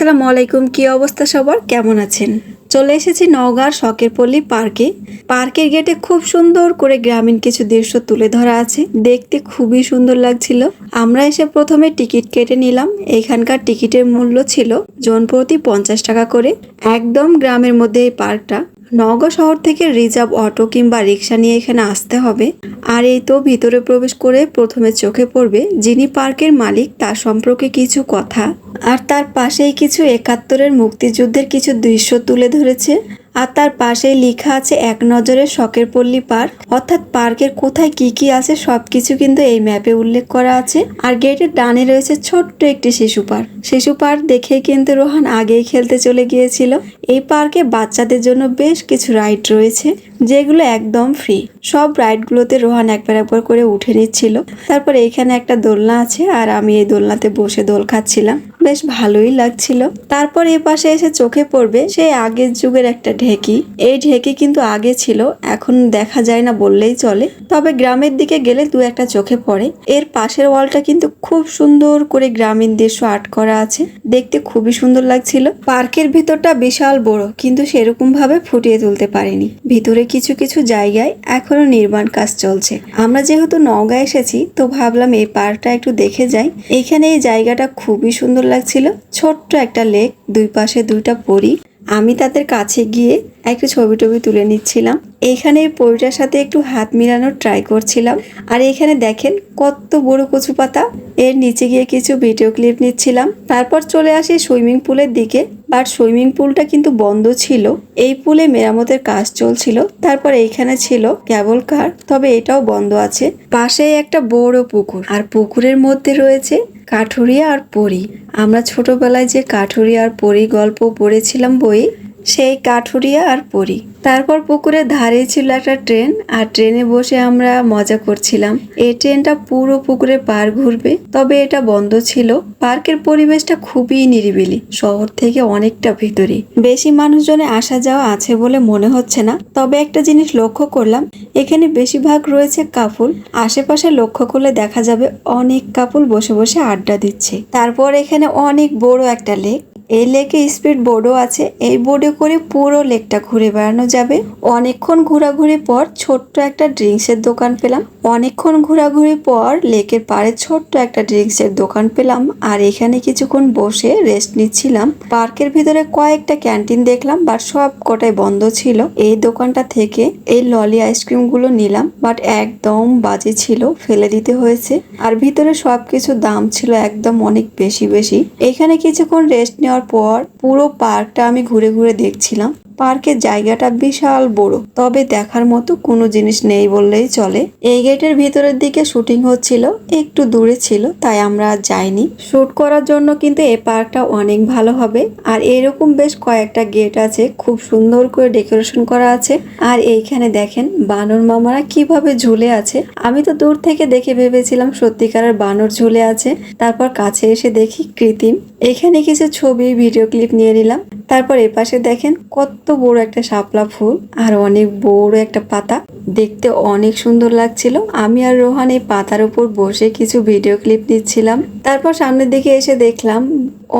আসসালামু আলাইকুম, কি অবস্থা সবার? কেমন আছেন? চলে এসেছি নওগাঁর শখের পল্লী পার্কে। পার্কের গেটে খুব সুন্দর করে গ্রামীণ কিছু দৃশ্য তুলে ধরা আছে। দেখতে খুবই সুন্দর লাগছিল। আমরা এসে প্রথমে টিকিট কেটে নিলাম। এখানকার টিকিটের মূল্য ছিল জন প্রতি পঞ্চাশ টাকা করে। একদম গ্রামের মধ্যে এই পার্কটা। নওগাঁ শহর থেকে রিজার্ভ অটো কিংবা রিক্সা নিয়ে এখানে আসতে হবে। আর এই তো ভিতরে প্রবেশ করে প্রথমে চোখে পড়বে যিনি পার্কের মালিক, তার সম্পর্কে কিছু কথা। আর তার পাশেই কিছু একাত্তরের মুক্তিযুদ্ধের কিছু দৃশ্য তুলে ধরেছে। আর তার পাশেই লেখা আছে, এক নজরে শখের পল্লী পার্ক। অর্থাৎ পার্কের কোথায় কি কি আছে, সবকিছু কিন্তু এই ম্যাপে উল্লেখ করা আছে। আর গেটের ডানে রয়েছে ছোট্ট একটি শিশু পার্ক। শিশু পার্ক দেখে কিন্তু রোহান আগেই খেলতে চলে গিয়েছিল। এই পার্কে বাচ্চাদের জন্য বেশ কিছু রাইড রয়েছে, যেগুলো একদম ফ্রি। সব রাইডগুলোতে রোহান একবার একবার করে উঠে নিচ্ছিল। তারপর এইখানে একটা দোলনা আছে, আর আমি এই দোলনাতে বসে দোল খাচ্ছিলাম। বেশ ভালোই লাগছিল। তারপর এ পাশে এসে চোখে পড়বে সেই আগের যুগের একটা ঢেকি। এই ঢেকি কিন্তু আগে ছিল, এখন দেখা যায় না বললেই চলে। তবে গ্রামের দিকে গেলে দু একটা চোখে পড়ে। এর পাশের ওয়ালটা কিন্তু খুব সুন্দর করে গ্রামীণ দৃশ্য আর্ট করা আছে। দেখতে খুবই সুন্দর লাগছিল। পার্কের ভিতরটা বিশাল বড়, কিন্তু সেরকম ভাবে ফুটিয়ে তুলতে পারেনি। ভিতরে কিছু কিছু জায়গায় এখনও নির্মাণ কাজ চলছে। আমরা যেহেতু নওগাঁ এসেছি, তো ভাবলাম এই পার্কটা একটু দেখে যাই। এখানে এই জায়গাটা খুবই সুন্দর লাগছিল। ছোট্ট একটা লেক, দুই পাশে দুইটা পরি। আমি তাদের কাছে গিয়ে একটু ছবি টবি তুলে নিচ্ছিলাম। এখানে পরিটার সাথে একটু হাত মিলানোর ট্রাই করছিলাম। আর এখানে দেখেন কত বড় কচু পাতা। এর নিচে গিয়ে কিছু ভিডিও ক্লিপ নিচ্ছিলাম। তারপর চলে আসি সুইমিং পুলের দিকে। বাট সুইমিং পুলটা কিন্তু বন্ধ ছিল। এই পুলে মেরামতের কাজ চলছিল। তারপর এইখানে ছিল কেবল কার তবে এটাও বন্ধ আছে। পাশেই একটা বড় পুকুর। আর পুকুরের মধ্যে রয়েছে কাঠুরিয়া আর পরী। আমরা ছোটবেলায় যে কাঠুরিয়া আর পরী গল্প পড়েছিলাম বই সেই কাঠুরিয়া আর পরি। তারপর পুকুরের ধারে ছিল একটা ট্রেন, আর ট্রেনে বসে আমরা মজা করছিলাম। এই ট্রেনটা পুরো পুকুরে পার ঘুরবে, তবে এটা বন্ধ ছিল। পার্কের পরিবেশটা খুবই নিরিবিলি, শহর থেকে অনেকটা ভিতরে। বেশি মানুষজনে আসা যাওয়া আছে বলে মনে হচ্ছে না, তবে একটা জিনিস লক্ষ্য করলাম, এখানে বেশিরভাগ রয়েছে কাপুল। আশেপাশে লক্ষ্য করলে দেখা যাবে অনেক কাপুল বসে বসে আড্ডা দিচ্ছে। তারপর এখানে অনেক বড় একটা লেক এই লেকে স্পিড বোর্ডও আছে। এই বোর্ডে করে পুরো লেকটা ঘুরে বেড়ানো যাবে। অনেকক্ষণ ঘোরাঘুরি পর ছোট্ট একটা ড্রিঙ্কসের দোকান পেলাম। অনেকক্ষণ ঘোরাঘুরি পর লেকের পাড়ে ছোট্ট একটা ড্রিঙ্কসের দোকান পেলাম আর এখানে কিছুক্ষণ বসে রেস্ট নিচ্ছিলাম। পার্কের ভিতরে কয়েকটা ক্যান্টিন দেখলাম বাট সব কটাই বন্ধ ছিল। এই দোকানটা থেকে এই ললি আইসক্রিমগুলো নিলাম, বাট একদম বাজে ছিল, ফেলে দিতে হয়েছে। আর ভিতরে সবকিছু দাম ছিল একদম অনেক বেশি বেশি। এখানে কিছুক্ষণ রেস্ট নেওয়ার পর পুরো পার্কটা আমি ঘুরে ঘুরে দেখছিলাম। পার্কের জায়গাটা বিশাল বড়, তবে দেখার মতো কোনো জিনিস নেই বললেই চলে। এই গেটের ভিতরের দিকে শুটিং হচ্ছিল, একটু দূরে ছিল, তাই আমরা যাইনি। শুট করার জন্য কিন্তু এই পার্কটা অনেক ভালো হবে, আর এরকম বেশ কয়েকটা গেট আছে, খুব সুন্দর করে ডেকোরেশন করা আছে। আর এইখানে দেখেন, বানর মামারা কীভাবে ঝুলে আছে। আমি তো দূর থেকে দেখে ভেবেছিলাম সত্যিকারের বানর ঝুলে আছে। তারপর কাছে এসে দেখি কৃত্রিম। এখানে কিছু ছবি, ভিডিও ক্লিপ নিয়ে নিলাম। তারপর এপাশে দেখেন কত বড় একটা শাপলা ফুল আর অনেক বড় একটা পাতা। দেখতে অনেক সুন্দর লাগছিল। আমি আর রোহান এই পাতার উপর বসে কিছু ভিডিও ক্লিপ নিচ্ছিলাম। তারপর সামনের দিকে এসে দেখলাম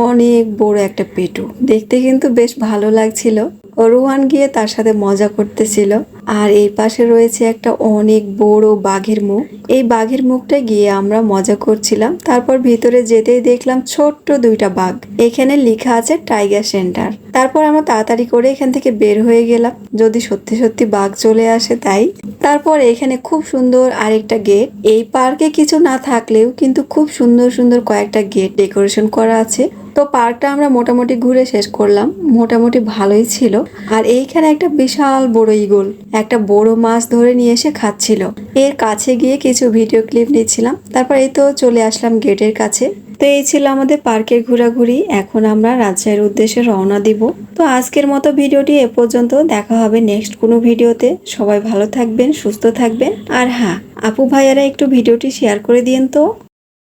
অনেক বড় একটা পেটু। দেখতে কিন্তু বেশ ভালো লাগছিল। রোহান গিয়ে তার সাথে মজা করতেছিল। আর এই পাশে রয়েছে একটা অনেক বড় বাঘের মুখ। এই বাঘের মুখটা গিয়ে আমরা মজা করছিলাম। তারপর ভিতরে যেতেই দেখলাম ছোট্ট দুইটা বাঘ। এখানে লেখা আছে টাইগার সেন্টার। তারপর আমরা তাড়াতাড়ি করে এখান থেকে বের হয়ে গেলাম। যদি সত্যি সত্যি বাঘ চলে আসে তাই। তারপর এখানে খুব সুন্দর আরেকটা গেট। এই পার্কে কিছু না থাকলেও কিন্তু খুব সুন্দর সুন্দর কয়েকটা গেট ডেকোরেশন করা আছে। তো পার্কটা আমরা মোটামুটি ঘুরে শেষ করলাম। মোটামুটি ভালোই ছিল। আর এইখানে একটা বিশাল বড় ইগল একটা বড় মাছ ধরে নিয়ে এসে খাচ্ছিল। এর কাছে গিয়ে কিছু ভিডিও ক্লিপ নিচ্ছিলাম। তারপর এই তো চলে আসলাম গেটের কাছে। তো এই ছিল আমাদের পার্কের ঘোরাঘুরি। এখন আমরা রাজশাহীর উদ্দেশ্যে রওনা দিব। তো আজকের মতো ভিডিওটি এ পর্যন্ত। দেখা হবে নেক্সট কোনো ভিডিওতে। সবাই ভালো থাকবেন, সুস্থ থাকবেন। আর হ্যাঁ আপু ভাইয়ারা একটু ভিডিওটি শেয়ার করে দিন তো।